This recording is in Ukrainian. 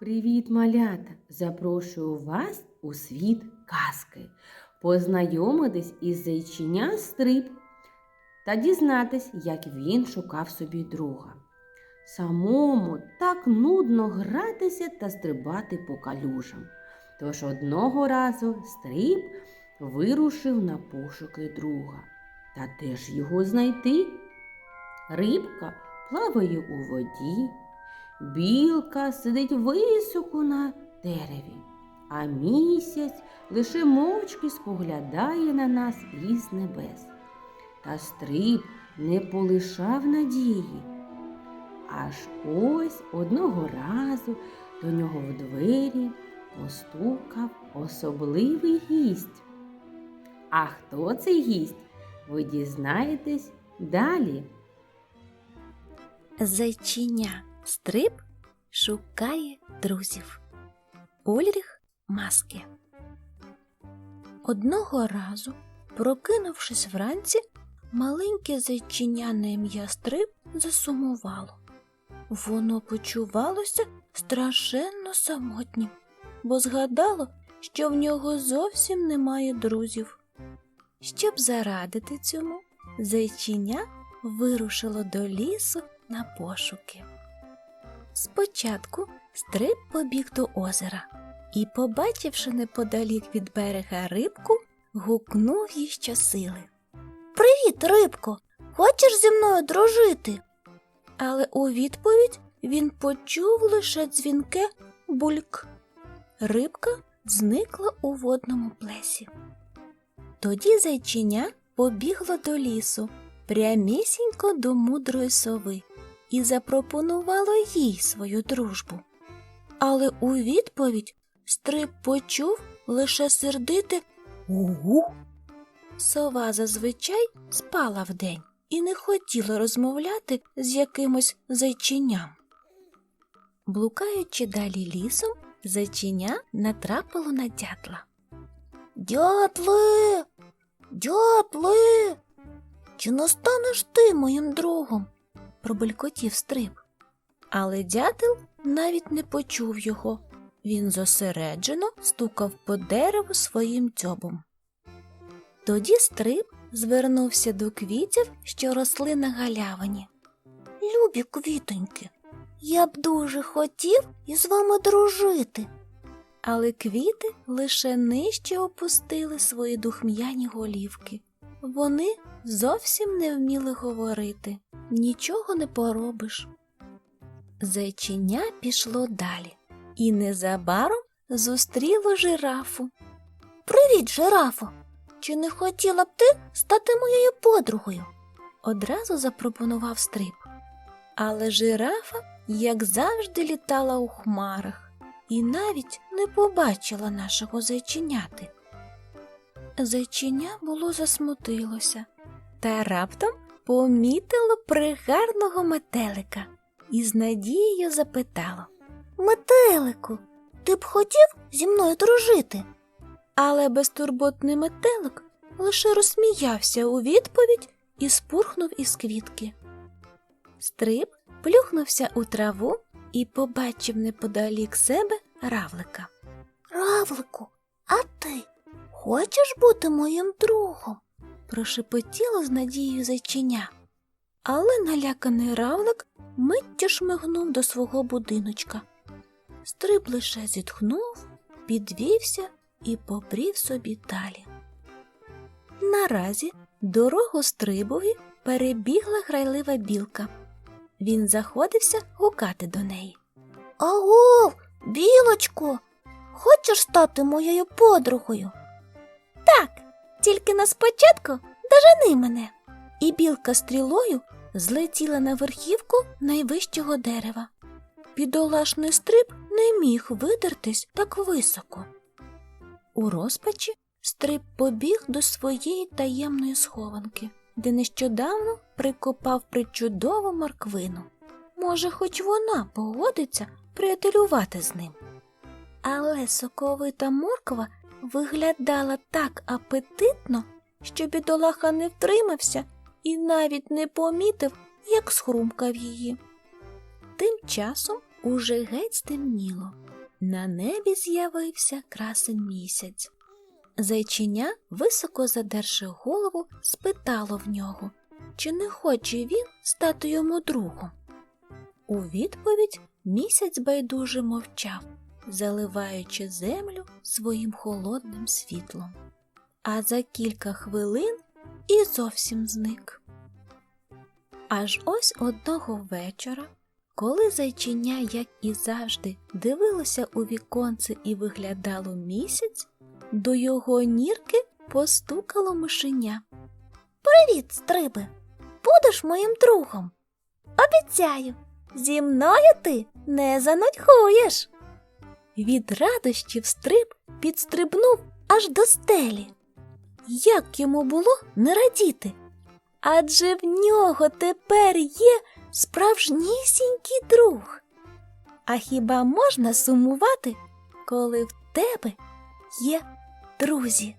Привіт, малята! Запрошую вас у світ казки. Познайомитись із зайчиня Стриб та дізнатись, як він шукав собі друга. Самому так нудно гратися та стрибати по калюжам. Тож одного разу Стриб вирушив на пошуки друга. Та де ж його знайти? Рибка плаває у воді, білка сидить високо на дереві, а місяць лише мовчки споглядає на нас із небес. Та стриб не полишав надії. Аж ось одного разу до нього в двері постукав особливий гість. А хто цей гість? Ви дізнаєтесь далі. Зайчиня Стриб шукає друзів. Ульріх Маски. Одного разу, прокинувшись вранці, маленьке зайчиня на ім'я Стриб засумувало. Воно почувалося страшенно самотнім, бо згадало, що в нього зовсім немає друзів. Щоб зарадити цьому, зайчиня вирушило до лісу на пошуки. Спочатку стриб побіг до озера і, побачивши неподалік від берега рибку, гукнув їй щосили. Привіт, рибко! Хочеш зі мною дружити? Але у відповідь він почув лише дзвінке бульк. Рибка зникла у водному плесі. Тоді зайчиня побігло до лісу, прямісінько до мудрої сови і запропонувало їй свою дружбу. Але у відповідь стриб почув лише сердите угу. Сова зазвичай спала вдень і не хотіла розмовляти з якимось зайчиням. Блукаючи далі лісом, зайчиня натрапило на дятла. Дятли, дятли, чи не станеш ти моїм другом? Пробелькотів стриб. Але дятел навіть не почув його. Він зосереджено стукав по дереву своїм дзьобом. Тоді стриб звернувся до квітів, що росли на галявині. Любі квітоньки, я б дуже хотів із вами дружити. Але квіти лише нижче опустили свої духм'яні голівки. Вони зовсім не вміли говорити, нічого не поробиш. Зайчиня пішло далі і незабаром зустріло жирафу. Привіт, жирафо! Чи не хотіла б ти стати моєю подругою? Одразу запропонував стриб. Але жирафа, як завжди, літала у хмарах і навіть не побачила нашого зайчиняти. Зайчиня було засмутилося та раптом помітило пригарного метелика і з надією запитало Метелику, ти б хотів зі мною дружити? Але безтурботний метелик лише розсміявся у відповідь і спурхнув із квітки. Стриб плюхнувся у траву і побачив неподалік себе равлика. Равлику, а ти хочеш бути моїм другом? прошепотіло з надією зайчиня. Але наляканий равлик миттю шмигнув до свого будиночка. Стриб лише зітхнув, підвівся і побрів собі далі. Наразі дорогу стрибові перебігла грайлива білка. Він заходився гукати до неї. Агов, білочко, хочеш стати моєю подругою? Так, тільки на спочатку дожени мене. І білка стрілою злетіла на верхівку найвищого дерева. Підолашний стриб не міг видертись так високо. У розпачі стриб побіг до своєї таємної схованки, де нещодавно прикопав причудову морквину. Може, хоч вона погодиться приятелювати з ним. Але соковита морква виглядала так апетитно, що бідолаха не втримався і навіть не помітив, як схрумкав її. Тим часом Уже геть стемніло. На небі з'явився красен місяць. Зайчиня, високо задерши голову, спитало в нього, чи не хоче він стати йому другом. У відповідь місяць байдуже мовчав, заливаючи землю своїм холодним світлом. А за кілька хвилин і зовсім зник. Аж ось одного вечора, коли зайчиня, як і завжди, дивилося у віконце і виглядало місяць, до його нірки постукало мишеня. Привіт, стрибе! Будеш моїм другом. Обіцяю, зі мною ти не занудьгуєш. Від радощів стриб підстрибнув аж до стелі. Як йому було не радіти? Адже в нього тепер є справжнісінький друг. А хіба можна сумувати, коли в тебе є друзі?